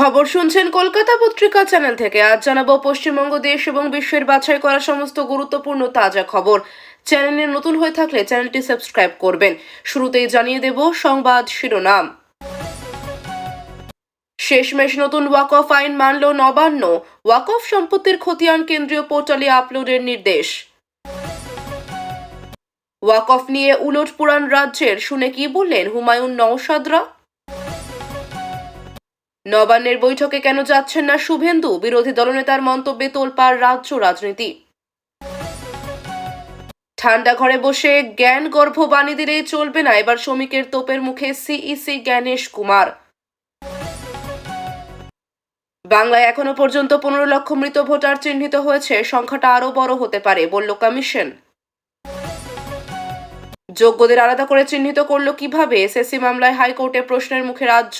খবর শুনছেন কলকাতা পত্রিকা চ্যানেল থেকে। আজ জানাব পশ্চিমবঙ্গ, দেশ এবং বিশ্বের বাছাই করা সমস্ত গুরুত্বপূর্ণ তাজা খবর। চ্যানেলে নতুন হয়ে থাকলে চ্যানেলটি সাবস্ক্রাইব করবেন। শুরুতেই জানিয়ে দেব সংবাদ শিরোনাম। শেষমেশ নতুন ওয়াকফ আইন মানল নবান্ন। ওয়াকফ সম্পত্তির খতিয়ান কেন্দ্রীয় পোর্টালে আপলোডের নির্দেশ। ওয়াকফ নিয়ে উলট পুরাণ রাজ্যের শুনে কি বললেন হুমায়ুন নওশাদরা? নবান্নের বৈঠকে কেন যাচ্ছেন না শুভেন্দু? বিরোধী দলনেতার মন্তব্যে তোলপাড় রাজ্য রাজনীতি। ঠান্ডা ঘরে বসে জ্ঞান গর্ভ বাণী দিলেই চলবে না। এবার শ্রমিকের তোপের মুখে সিইসি জ্ঞানেশ কুমার। বাংলায় এখনও পর্যন্ত পনেরো লক্ষ মৃত ভোটার চিহ্নিত হয়েছে। সংখ্যাটা আরও বড় হতে পারে, বলল কমিশন। যোগ্যদের আলাদা করে চিহ্নিত করল কীভাবে? এসএসসি মামলায় হাইকোর্টে প্রশ্নের মুখে রাজ্য।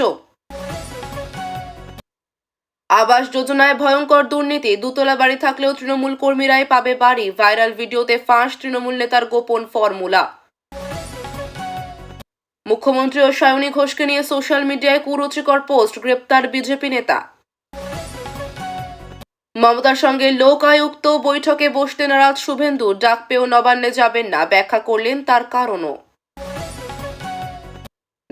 আবাস যোজনায় ভয়ঙ্কর দুর্নীতি, দুতলা বাড়ি থাকলেও তৃণমূল কর্মীরাই পাবে বাড়ি। ভাইরাল ভিডিওতে ফাঁস তৃণমূল নেতার গোপন ফর্মুলা। মুখ্যমন্ত্রী ও সায়নী ঘোষকে নিয়ে সোশ্যাল মিডিয়ায় কুরুচিকর পোস্ট, গ্রেপ্তার বিজেপি নেতা। মমতার সঙ্গে লোক আয়ুক্ত বৈঠকে বসতে নারাজ শুভেন্দু ডাক পেয়েও নবান্নে যাবেন না। ব্যাখ্যা করলেন তার কারণও।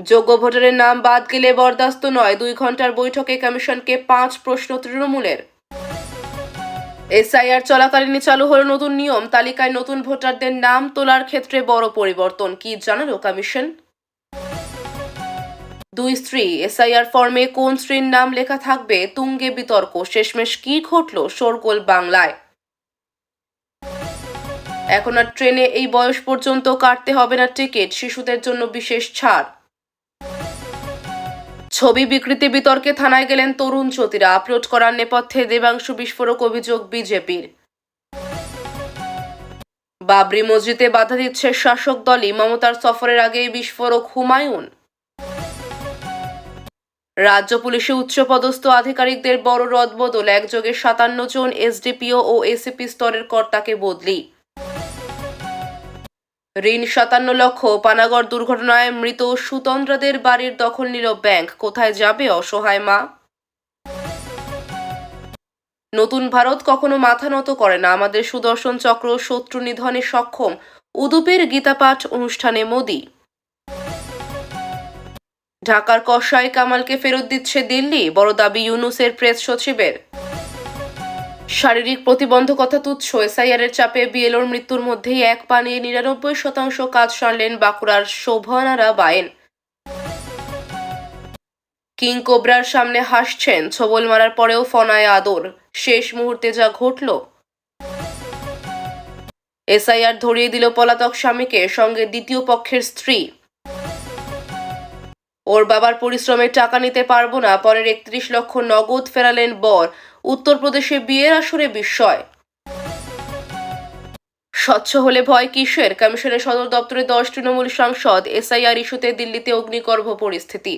যোগ্য ভোটারের নাম বাদ গেলে বরদাস্ত নয়। দুই ঘণ্টার বৈঠকে কমিশনকে পাঁচ প্রশ্ন তৃণমূলের। এসআইআর চলাকালীনই চালু হলো নতুন নিয়ম। তালিকায় নতুন ভোটারদের নাম তোলার ক্ষেত্রে বড় পরিবর্তন। কি জানালো কমিশন? দুই স্ত্রী, এসআইআর ফর্মে কোন স্ত্রীর নাম লেখা থাকবে? তুঙ্গে বিতর্ক। শেষমেশ কি ঘটল শোরগোল বাংলায়? এখন আর ট্রেনে এই বয়স পর্যন্ত কাটতে হবে না টিকিট। শিশুদের জন্য বিশেষ ছাড়। ছবি বিকৃতি বিতর্কে থানায় গেলেন তরুণ জ্যোতিরা। আপলোড করার নেপথ্যে দেবাংশু বিস্ফোরক অভিযোগ বিজেপির। বাবরি মসজিদে বাধা দিচ্ছে শাসক দলই। মমতার সফরের আগেই বিস্ফোরক হুমায়ুন। রাজ্য পুলিশে উচ্চপদস্থ আধিকারিকদের বড় রদবদল। একযোগে সাতান্ন জন এসডিপিও ও এসিপি স্তরের কর্তাকে বদলি। ঋণ সাতান্ন লক্ষ পানাগড় দুর্ঘটনায় মৃত সুতন্দ্রাদের বাড়ির দখল নিল ব্যাংক। কোথায় যাবে অসহায় মা? নতুন ভারত কখনো মাথা নত করে না। আমাদের সুদর্শন চক্র শত্রু নিধনে সক্ষম। উদুপের গীতাপাঠ অনুষ্ঠানে মোদি। ঢাকার কসাই কামালকে ফেরত দিচ্ছে দিল্লি। বড় দাবি ইউনুসের প্রেস সচিবের। শারীরিক প্রতিবন্ধকতা তুচ্ছ। এসআইআরের চাপে বিএলওর মৃত্যুর মধ্যেই এক পানিয়ে নিরানব্বই শতাংশ কাজ সারলেন বাঁকুড়ার শোভনারা বায়েন। কিং কোবরার সামনে হাসছেন, ছবল মারার পরেও ফনায় আদর। শেষ মুহূর্তে যা ঘটল? এসআইআর ধরিয়ে দিল পলাতক স্বামীকে, সঙ্গে দ্বিতীয় পক্ষের স্ত্রী। ওর বাবার পরিশ্রমের টাকা নিতে পারব না, পরের একত্রিশ লক্ষ নগদ ফেরালেন বর। উত্তরপ্রদেশে বিয়ের আসরে বিস্ময়। স্বচ্ছ হলে ভয় কিসের? কমিশনের সদর দপ্তরে দশ তৃণমূল সাংসদ এসআইআর ইস্যুতে দিল্লিতে অগ্নিগর্ভ পরিস্থিতি।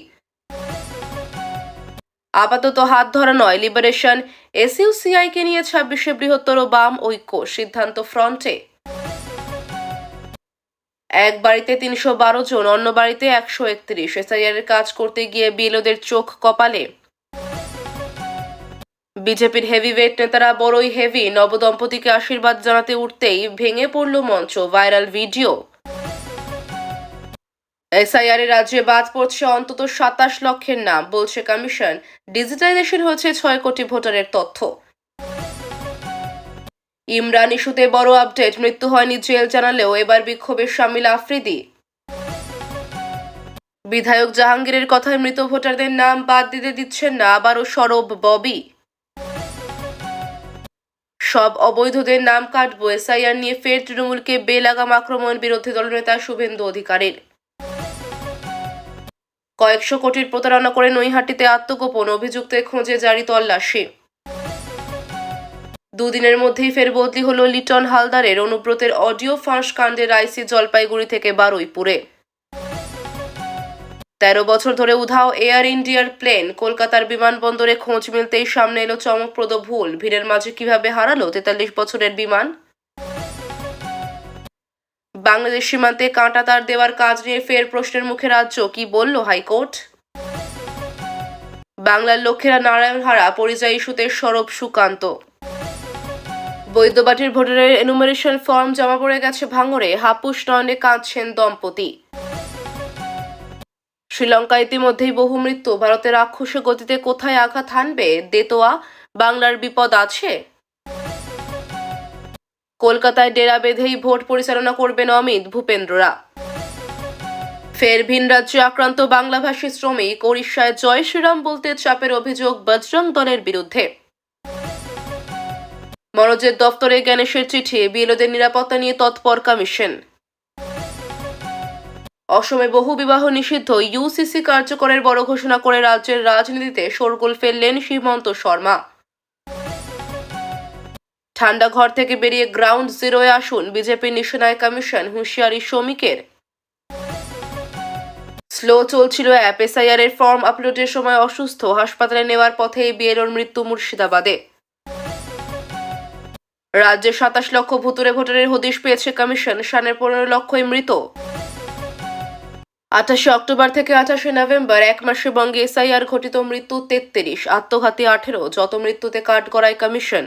আপাতত হাত ধরা নয়, লিবারেশন এসইউসিআইকে নিয়ে ছাব্বিশে বৃহত্তর বাম ঐক্য, সিদ্ধান্ত ফ্রন্টে। এক বাড়িতে তিনশো বারো জন, অন্য বাড়িতে একশো একত্রিশ। এসআইআর কাজ করতে গিয়ে বিএলওদের চোখ কপালে। বিজেপির হেভিওয়েট নেতারা বড়ই হেভি নবদম্পতিকে আশীর্বাদ জানাতে উঠতেই ভেঙে পড়ল মঞ্চ ভাইরাল ভিডিও এসআইআর রাজ্যে বাদ পড়ছে অন্তত সাতাশ লক্ষের নাম, বলছে কমিশন। ডিজিটাইজেশন হয়েছে ছয় কোটি ভোটারের তথ্য। ইমরান ইস্যুতে বড় আপডেট, মৃত্যু হয়নি জেল জানালেও এবার বিক্ষোভে সামিল আফ্রিদি। বিধায়ক জাহাঙ্গীরের কথায় মৃত ভোটারদের নাম বাদ দিতে দিচ্ছেন না, আবারও সরব ববি। সব অবৈধদের নাম কাটবো এসআইআর নিয়ে ফের তৃণমূলকে বেলাগাম আক্রমণ বিরোধী দলনেতা শুভেন্দু অধিকারীর। কয়েকশো কোটির প্রতারণা করে নৈহাটিতে আত্মগোপন, অভিযুক্তের খোঁজে জারি তল্লাশি। দুদিনের মধ্যেই ফের বদলি হলো লিটন হালদারের, অনুব্রতের অডিও ফাঁস কাণ্ডের আইসি জলপাইগুড়ি থেকে বারুইপুরে। তেরো বছর ধরে উধাও এয়ার ইন্ডিয়ার প্লেন কলকাতার বিমানবন্দরে খোঁজ মিলতেই সামনে এলো চমকপ্রদ ভুল। ভিড়ের মাঝে কীভাবে হারালো তেতাল্লিশ বছরের বিমান? বাংলাদেশ সীমান্তে কাঁটা তার দেওয়ার কাজ নিয়ে ফের প্রশ্নের মুখে রাজ্য, কি বলল হাইকোর্ট? বাংলার লক্ষ্মীরা নারায়ণহারা, পরিযায়ী ইস্যুতে সরব সুকান্ত। বৈদ্যবাটির ভোটারের এনুমারেশন ফর্ম জমা পড়ে গেছে ভাঙরে হাপুস নয়নে কাঁদছেন দম্পতি। শ্রীলঙ্কা ইতিমধ্যেই বহু মৃত্যু। ভারতের রাক্ষস গতিতে কোথায় আঘাত হানবে? দেতোয়া? বাংলার বিপদ আছে? কলকাতায় ডেরা বেঁধেই ভোট পরিচালনা করবেন অমিত, ভূপেন্দ্ররা। ফের ভিন রাজ্যে আক্রান্ত বাংলাভাষী শ্রমিক, ওড়িশায় জয় শ্রীরাম বলতে চাপের অভিযোগ বজরং দলের বিরুদ্ধে। মনোজের দফতরে জ্ঞানেশের চিঠি, বিএলওদের নিরাপত্তা নিয়ে তৎপর কমিশন। অসমে বহু বিবাহ নিষিদ্ধ। ইউসিসি কার্যকরের বড় ঘোষণা করে রাজ্যের রাজনীতিতে শোরগোল ফেললেন সীমন্ত শর্মা। ঠান্ডা ঘর থেকে বেরিয়ে গ্রাউন্ড জিরোয় আসুন বিজেপি নিশানায় কমিশন হুঁশিয়ারি শ্রমিকের। স্লো চলছিল অ্যাপ এসআইআর এর ফর্ম আপলোডের সময় অসুস্থ, হাসপাতালে নেওয়ার পথে বিএলওর মৃত্যু মুর্শিদাবাদে। রাজ্যে সাতাশ লক্ষ ভুতুরে ভোটারের হদিশ পেয়েছে কমিশন সানের পনেরো লক্ষই মৃত। আঠাশে অক্টোবর থেকে আঠাশে নভেম্বর, এক মাসে বঙ্গে এসআইআর ঘটিত মৃত্যু তেত্রিশ, আত্মঘাতী আঠেরো, যত মৃত্যুতে কাট করায় কমিশন।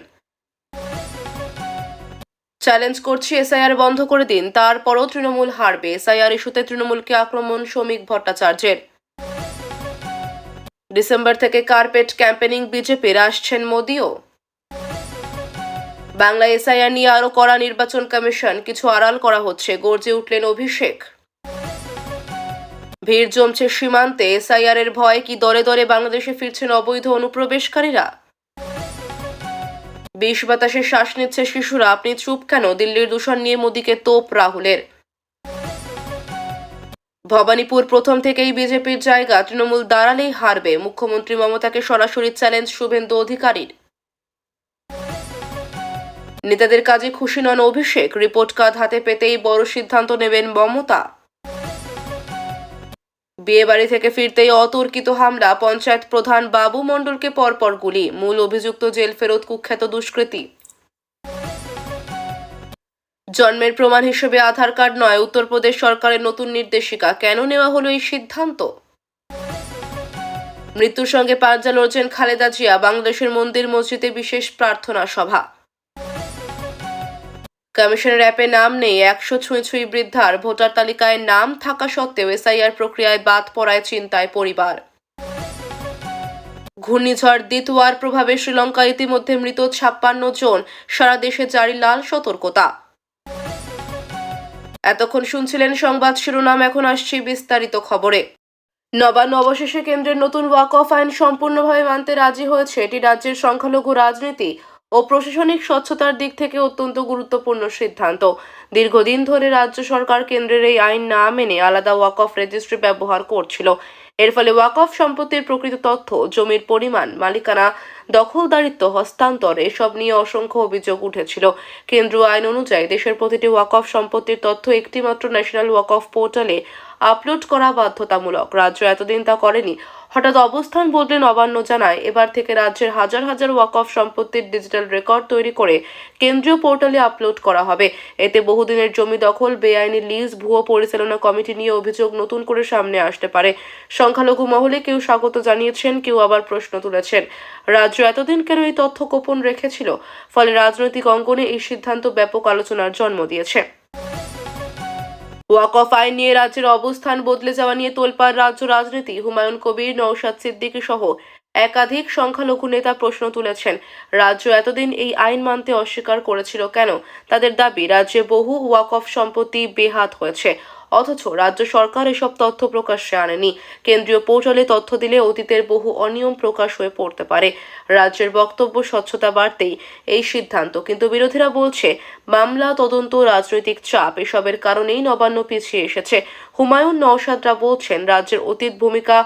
চ্যালেঞ্জ করছি, এসআইআর বন্ধ করে দিন, তারপরও তৃণমূল হারবে, এসআইআর ইস্যুতে তৃণমূলকে আক্রমণ শ্রমিক ভট্টাচার্যের। ডিসেম্বর থেকে কার্পেট ক্যাম্পেনিং বিজেপির, আসছেন মোদিও। বাংলা এসআইআর নিয়ে আরও কড়া নির্বাচন কমিশন, কিছু আড়াল করা হচ্ছে, গর্জে উঠলেন অভিষেক। ভিড় জমছে সীমান্তে। এসআইআর এর ভয়ে কি দরে দরে বাংলাদেশে ফিরছেন অবৈধ অনুপ্রবেশকারীরা? বিষ বাতাসে শ্বাস নিচ্ছে শিশুরা। আপনি চুপ কেন? দিল্লির দূষণ নিয়ে মোদীকে তোপ রাহুলের। ভবানীপুর প্রথম থেকেই বিজেপির জায়গা। তৃণমূল দাঁড়ালেই হারবে। মুখ্যমন্ত্রী মমতাকে সরাসরি চ্যালেঞ্জ শুভেন্দু অধিকারীর। নেতাদের কাজে খুশি নন অভিষেক। রিপোর্ট কার্ড হাতে পেতেই বড় সিদ্ধান্ত নেবেন মমতা। বিয়ে বাড়ি থেকে ফিরতেই অতর্কিত হামলা, পঞ্চায়েত প্রধান বাবু মণ্ডলকে পরপর গুলি, মূল অভিযুক্ত জেল ফেরত কুখ্যাত দুষ্কৃতী। জন্মের প্রমাণ হিসেবে আধার কার্ড নয়, উত্তরপ্রদেশ সরকারের নতুন নির্দেশিকা, কেন নেওয়া হলো এই সিদ্ধান্ত? মৃত্যুর সঙ্গে পাঞ্জা লড়ছেন খালেদা জিয়া, বাংলাদেশের মন্দির মসজিদে বিশেষ প্রার্থনা সভা। কমিশনের অ্যাপে নাম নেই, একশো ছুঁই ছুঁই বৃদ্ধার। ভোটার তালিকায় নাম থাকা সত্ত্বেও এসআইআর প্রক্রিয়ায় বাদ পড়ায় চিন্তায় পরিবার। ঘূর্ণিঝড় দিতওয়ার প্রভাবে শ্রীলঙ্কা ইতিমধ্যে মৃত ছাপ্পান্ন জন। সারা দেশে জারি লাল সতর্কতা। এতক্ষণ শুনছিলেন সংবাদ শিরোনাম, এখন আসছি বিস্তারিত খবরে। নবান্ন অবশেষে কেন্দ্রের নতুন ওয়াক অফ আইন সম্পূর্ণভাবে মানতে রাজি হয়েছে এটি রাজ্যের সংখ্যালঘু রাজনীতি। ও প্রশাসনিক স্বচ্ছতার দিক থেকে অত্যন্ত গুরুত্বপূর্ণ সিদ্ধান্ত। দীর্ঘদিন ধরে রাজ্য সরকার কেন্দ্রের এই আইন না মেনে আলাদা ওয়াক অফ রেজিস্ট্রি ব্যবহার করছিল। এর ফলে ওয়াক অফ সম্পত্তির প্রকৃত তথ্য, জমির পরিমাণ, মালিকানা, দখলদারিত্ব, হস্তান্তর এসব নিয়ে অসংখ্য অভিযোগ উঠেছিল। কেন্দ্রীয় আইন অনুযায়ী দেশের প্রতিটি ওয়াক অফ সম্পত্তির তথ্য একটিমাত্র ন্যাশনাল ওয়াক অফ পোর্টালে আপলোড করা বাধ্যতামূলক। রাজ্য এতদিন তা করেনি হঠাৎ অবস্থান বদলে নবান্ন জানায়। এবার থেকে রাজ্যের হাজার হাজার ওয়াক অফ সম্পত্তির ডিজিটাল রেকর্ড তৈরি করে কেন্দ্রীয় পোর্টালে আপলোড করা হবে। এতে বহুদিনের জমি দখল, বেআইনি লিজ, ভুয়ো পরিচালনা কমিটি নিয়ে অভিযোগ নতুন করে সামনে আসতে পারে। সংখ্যালঘু মহলে কেউ স্বাগত জানিয়েছেন, কেউ আবার প্রশ্ন তুলেছেন। রাজ্য এতদিন কেন এই তথ্য গোপন রেখেছিল? ফলে রাজনৈতিক অঙ্গনে এই সিদ্ধান্ত ব্যাপক আলোচনার জন্ম দিয়েছে। ওয়াক অফ আইন নিয়ে রাজ্যের অবস্থান বদলে যাওয়া নিয়ে তোলপাড় রাজ্য রাজনীতি। হুমায়ুন কবির নৌশাদ সিদ্দিকী সহ একাধিক সংখ্যালঘু নেতা প্রশ্ন তুলেছেন, রাজ্য এতদিন এই আইন মানতে অস্বীকার করেছিল কেন? তাদের দাবি, রাজ্যে বহু ওয়াকফ সম্পত্তি বেহাত হয়েছে। অথচ রাজ্য সরকার এসব তথ্য প্রকাশ্যে আনেনি। কেন্দ্রীয় পোর্টালে তথ্য দিলে অতীতের বহু অনিয়ম প্রকাশ হয়ে পড়তে পারে। রাজ্যের বক্তব্য স্বচ্ছতা বাড়তেই এই সিদ্ধান্ত। কিন্তু বিরোধীরা বলছে, মামলা, তদন্ত, রাজনৈতিক চাপ, এসবের কারণেই নবান্ন পিছিয়ে এসেছে। হুমায়ুন নওশাদরা বলছেন, রাজ্যের অতীত ভূমিকা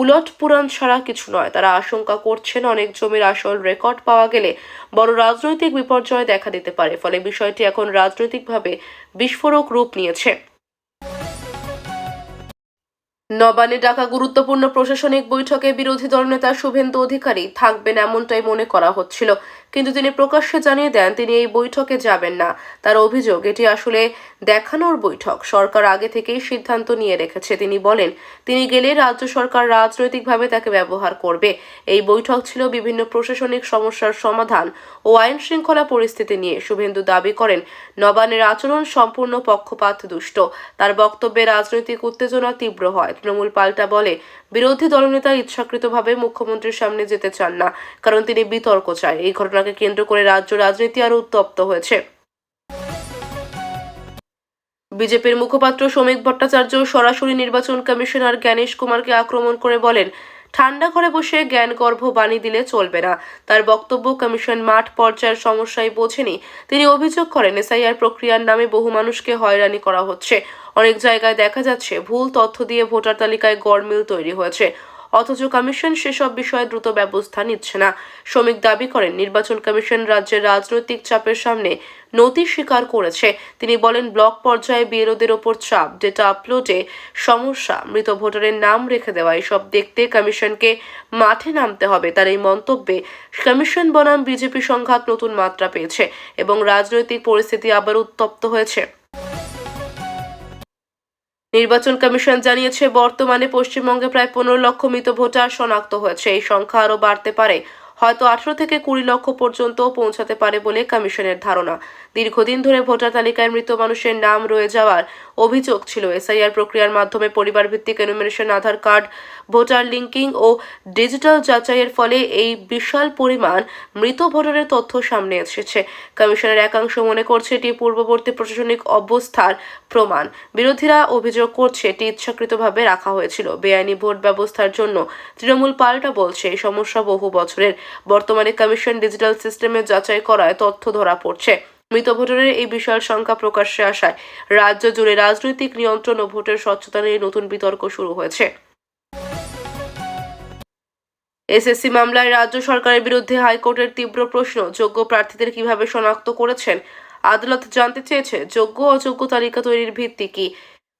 উলট পুরাণ ছাড়া কিছু নয়। তারা আশঙ্কা করছেন, অনেক জমির আসল রেকর্ড পাওয়া গেলে বড় রাজনৈতিক বিপর্যয় দেখা দিতে পারে। ফলে বিষয়টি এখন রাজনৈতিকভাবে বিস্ফোরক রূপ নিয়েছে। নবান্নে ডাকা গুরুত্বপূর্ণ প্রশাসনিক বৈঠকে বিরোধী দলনেতা শুভেন্দু অধিকারী থাকবেন এমনটাই মনে করা হচ্ছিল। কিন্তু তিনি প্রকাশ্যে জানিয়ে দেন, তিনি এই বৈঠকে যাবেন না। তার অভিযোগ, এটি আসলে দেখানোর বৈঠক। সরকার আগে থেকেই সিদ্ধান্ত নিয়ে রেখেছে। তিনি বলেন, তিনি গেলে রাজ্য সরকার রাজনৈতিকভাবে তাকে ব্যবহার করবে। এই বৈঠক ছিল বিভিন্ন প্রশাসনিক সমস্যার সমাধান ও আইন শৃঙ্খলা পরিস্থিতি নিয়ে। শুভেন্দু দাবি করেন, নবান্নের আচরণ সম্পূর্ণ পক্ষপাত দুষ্ট তার বক্তব্যে রাজনৈতিক উত্তেজনা তীব্র হয়। তৃণমূল পাল্টা বলে, বিরোধী দলনেতা ইচ্ছাকৃতভাবে মুখ্যমন্ত্রীর সামনে যেতে চান না, কারণ তিনি বিতর্ক চায়। এই ঘটনাকে কেন্দ্র করে রাজ্য রাজনীতি আরও উত্তপ্ত হয়েছে। বিজেপির মুখপাত্র শ্রমিক ভট্টাচার্য সরাসরি নির্বাচন কমিশনার জ্ঞানেশ কুমারকে আক্রমণ করে বলেন ঠান্ডা ঘরে বসে জ্ঞান গর্ভ বাণী দিলে চলবে না। তার বক্তব্য কমিশন মাঠ পর্যায়ের সমস্যায় বোঝেনি। তিনি অভিযোগ করেন, এসআইআর প্রক্রিয়ার নামে বহু মানুষকে হয়রানি করা হচ্ছে। অনেক জায়গায় দেখা যাচ্ছে, ভুল তথ্য দিয়ে ভোটার তালিকায় গড়মিল তৈরি হয়েছে। অথচ কমিশন সেসব বিষয়ে দ্রুত ব্যবস্থা নিচ্ছে না। শ্রমিক দাবি করেন, নির্বাচন কমিশন রাজ্যের রাজনৈতিক চাপের সামনে নতি স্বীকার করেছে। তিনি বলেন, ব্লক পর্যায়ে বিএলওদের ওপর চাপ, ডেটা আপলোডে সমস্যা, মৃত ভোটারের নাম রেখে দেওয়া, এসব দেখতে কমিশনকে মাঠে নামতে হবে। তার এই মন্তব্যে কমিশন বনাম বিজেপি সংঘাত নতুন মাত্রা পেয়েছে এবং রাজনৈতিক পরিস্থিতি আবার উত্তপ্ত হয়েছে। নির্বাচন কমিশন জানিয়েছে, বর্তমানে পশ্চিমবঙ্গে প্রায় পনেরো লক্ষ মৃত ভোটার শনাক্ত হয়েছে। এই সংখ্যা আরও বাড়তে পারে হয়তো আঠারো থেকে কুড়ি লক্ষ পর্যন্ত পৌঁছাতে পারে বলে কমিশনের ধারণা। দীর্ঘদিন ধরে ভোটার তালিকায় মৃত মানুষের নাম রয়ে যাওয়ার অভিযোগ ছিল। এসআইআর প্রক্রিয়ার মাধ্যমে পরিবার ভিত্তিক enumeration Aadhaar card, voter linking ও ডিজিটাল যাচাইয়ের ফলে এই বিশাল পরিমাণ মৃত ভোটারের তথ্য সামনে এসেছে। কমিশনের একাংশ মনে করছে এটি পূর্ববর্তী প্রশাসনিক অবস্থার প্রমাণ। বিরোধীরা অভিযোগ করছে এটি ইচ্ছাকৃতভাবে রাখা হয়েছিল। বেআইনি ভোট ব্যবস্থার জন্য তৃণমূল পাল্টা বলছে এই সমস্যা বহু বছরের। বর্তমানে কমিশন ডিজিটাল সিস্টেমে যাচাই করায় তথ্য ধরা পড়ছে। মৃত ভোটারের এই বিশাল সংখ্যা প্রকাশ্যে আসায় রাজ্য জুড়ে রাজনৈতিক নিয়ন্ত্রণ ও ভোটের স্বচ্ছতা নিয়ে নতুন বিতর্ক শুরু হয়েছে। এসএসসি মামলায় রাজ্য সরকারের বিরুদ্ধে হাইকোর্টের তীব্র প্রশ্ন, যোগ্য প্রার্থীদের কীভাবে শনাক্ত করেছেন? আদালত জানতে চেয়েছে, যোগ্য অযোগ্য তালিকা তৈরির ভিত্তি কি?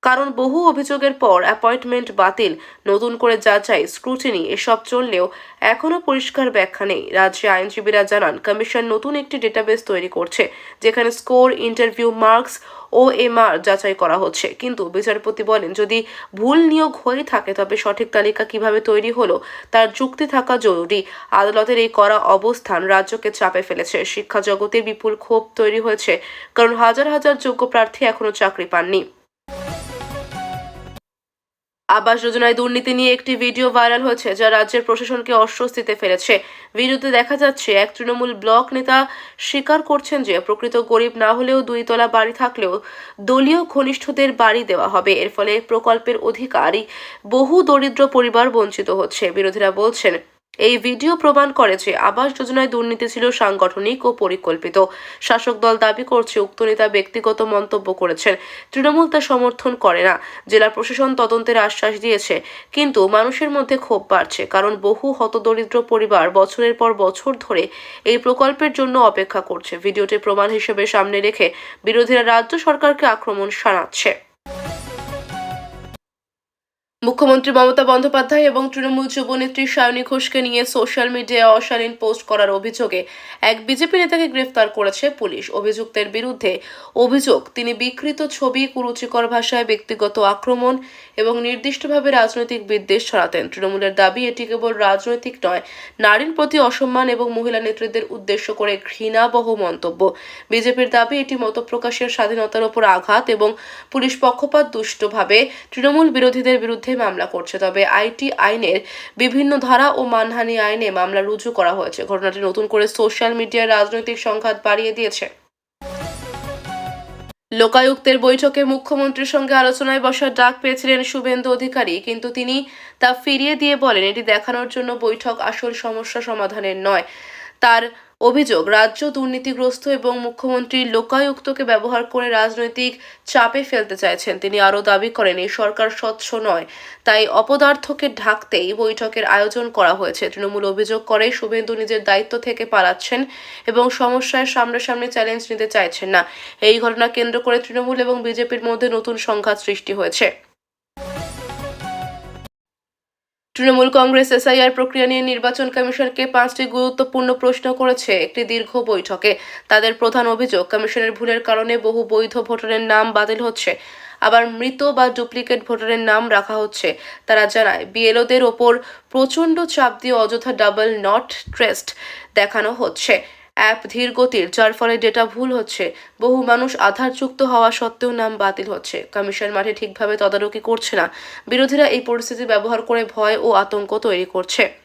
কারণ বহু অভিযোগের পর অ্যাপয়েন্টমেন্ট বাতিল। নতুন করে যাচাই স্ক্রুটিনি এসব চললেও এখনও পরিষ্কার ব্যাখ্যা নেই। রাজ্যে আইনজীবীরা জানান কমিশন নতুন একটি ডেটাবেস তৈরি করছে, যেখানে স্কোর ইন্টারভিউ মার্কস ও এমআর যাচাই করা হচ্ছে। কিন্তু বিচারপতি বলেন, যদি ভুল নিয়োগ হয়ে থাকে, তবে সঠিক তালিকা কীভাবে তৈরি হলো তার যুক্তি থাকা জরুরি। আদালতের এই করা অবস্থান রাজ্যকে চাপে ফেলেছে। শিক্ষা জগতে বিপুল ক্ষোভ তৈরি হয়েছে, কারণ হাজার হাজার যোগ্য প্রার্থী এখনও চাকরি পাননি। আবাস যোজনায় দুর্নীতি নিয়ে একটি ভিডিও ভাইরাল হয়েছে, যা রাজ্যের প্রশাসনকে অস্বস্তিতে ফেলেছে। ভিডিওতে দেখা যাচ্ছে, এক তৃণমূল ব্লক নেতা স্বীকার করছেন যে, প্রকৃত গরিব না হলেও দুই তলা বাড়ি থাকলেও দলীয় ঘনিষ্ঠদের বাড়ি দেওয়া হবে। এর ফলে প্রকল্পের অধিকারী বহু দরিদ্র পরিবার বঞ্চিত হচ্ছে, বিরোধীরা বলছেন। এই ভিডিও প্রমাণ করে যে আবাস যোজনায় দুর্নীতি ছিল সাংগঠনিক ও পরিকল্পিত। শাসক দল দাবি করছে, উক্ত নেতা ব্যক্তিগত মন্তব্য করেছেন। তৃণমূল তা সমর্থন করে না। জেলা প্রশাসন তদন্তের আশ্বাস দিয়েছে, কিন্তু মানুষের মধ্যে ক্ষোভ বাড়ছে, কারণ বহু হতদরিদ্র পরিবার বছরের পর বছর ধরে এই প্রকল্পের জন্য অপেক্ষা করছে। ভিডিওটি প্রমাণ হিসেবে সামনে রেখে বিরোধীরা রাজ্য সরকারকে আক্রমণ শানাচ্ছে। মুখ্যমন্ত্রী মমতা বন্দ্যোপাধ্যায় এবং তৃণমূল যুবনেত্রী সায়নী ঘোষকে নিয়ে সোশ্যাল মিডিয়ায় অশালীন পোস্ট করার অভিযোগে এক বিজেপি নেতাকে গ্রেফতার করেছে পুলিশ। অভিযুক্তের বিরুদ্ধে অভিযোগ, তিনি বিকৃত ছবি, কুরুচিকর ভাষায় ব্যক্তিগত আক্রমণ এবং নির্দিষ্টভাবে রাজনৈতিক বিদ্বেষ ছড়াতেন। তৃণমূলের দাবি, এটি কেবল রাজনৈতিক নয়, নারীর প্রতি অসম্মান এবং মহিলা নেতৃত্বের উদ্দেশ্য করে ঘৃণাবহ মন্তব্য। বিজেপির দাবি, এটি মতপ্রকাশের স্বাধীনতার ওপর আঘাত এবং পুলিশ পক্ষপাত দুষ্টভাবে তৃণমূল বিরোধীদের বিরুদ্ধে মামলা করছে। তবে আইটি আইনের বিভিন্ন ধারা ও মানহানি আইনে মামলা রুজু করা হয়েছে। ঘটনাটি নতুন করে সোশ্যাল মিডিয়ায় রাজনৈতিক সংঘাত বাড়িয়ে দিয়েছে। লোকায়ুক্তের বৈঠকে মুখ্যমন্ত্রীর সঙ্গে আলোচনায় বসার ডাক পেয়েছিলেন শুভেন্দু অধিকারী, কিন্তু তিনি তা ফিরিয়ে দিয়ে বলেন, এটি দেখানোর জন্য বৈঠক আসল সমস্যা সমাধানের নয়। তার অভিযোগ, রাজ্য দুর্নীতিগ্রস্ত এবং মুখ্যমন্ত্রী লোকায়ুক্তকে ব্যবহার করে রাজনৈতিক চাপে ফেলতে চাইছেন। তিনি আরও দাবি করেন, এই সরকার স্বচ্ছ নয়, তাই অপদার্থকে ঢাকতেই বৈঠকের আয়োজন করা হয়েছে। তৃণমূল অভিযোগ করে, শুভেন্দু নিজের দায়িত্ব থেকে পালাচ্ছেন এবং সমস্যার সামনাসামনি চ্যালেঞ্জ নিতে চাইছেন না। এই ঘটনা কেন্দ্র করে তৃণমূল এবং বিজেপির মধ্যে নতুন সংঘাত সৃষ্টি হয়েছে। তৃণমূল কংগ্রেস এসআইআর প্রক্রিয়া নিয়ে নির্বাচন কমিশনকে পাঁচটি গুরুত্বপূর্ণ প্রশ্ন করেছে একটি দীর্ঘ বৈঠকে। তাদের প্রধান অভিযোগ, কমিশনের ভুলের কারণে বহু বৈধ ভোটারের নাম বাতিল হচ্ছে। আবার মৃত বা ডুপ্লিকেট ভোটারের নাম রাখা হচ্ছে। তারা জানায়, বিএলওদের ওপর প্রচণ্ড চাপ দিয়ে অযথা ডাবল নট ট্রেস্ট দেখানো হচ্ছে। অ্যাপ ধীর গতির, যার ফলে ডেটা ভুল হচ্ছে। বহু মানুষ আধারযুক্ত হওয়া সত্ত্বেও নাম বাতিল হচ্ছে। কমিশন মাঠে ঠিকভাবে তদারকি করছে না। বিরোধীরা এই পরিস্থিতি ব্যবহার করে ভয় ও আতঙ্ক তৈরি করছে।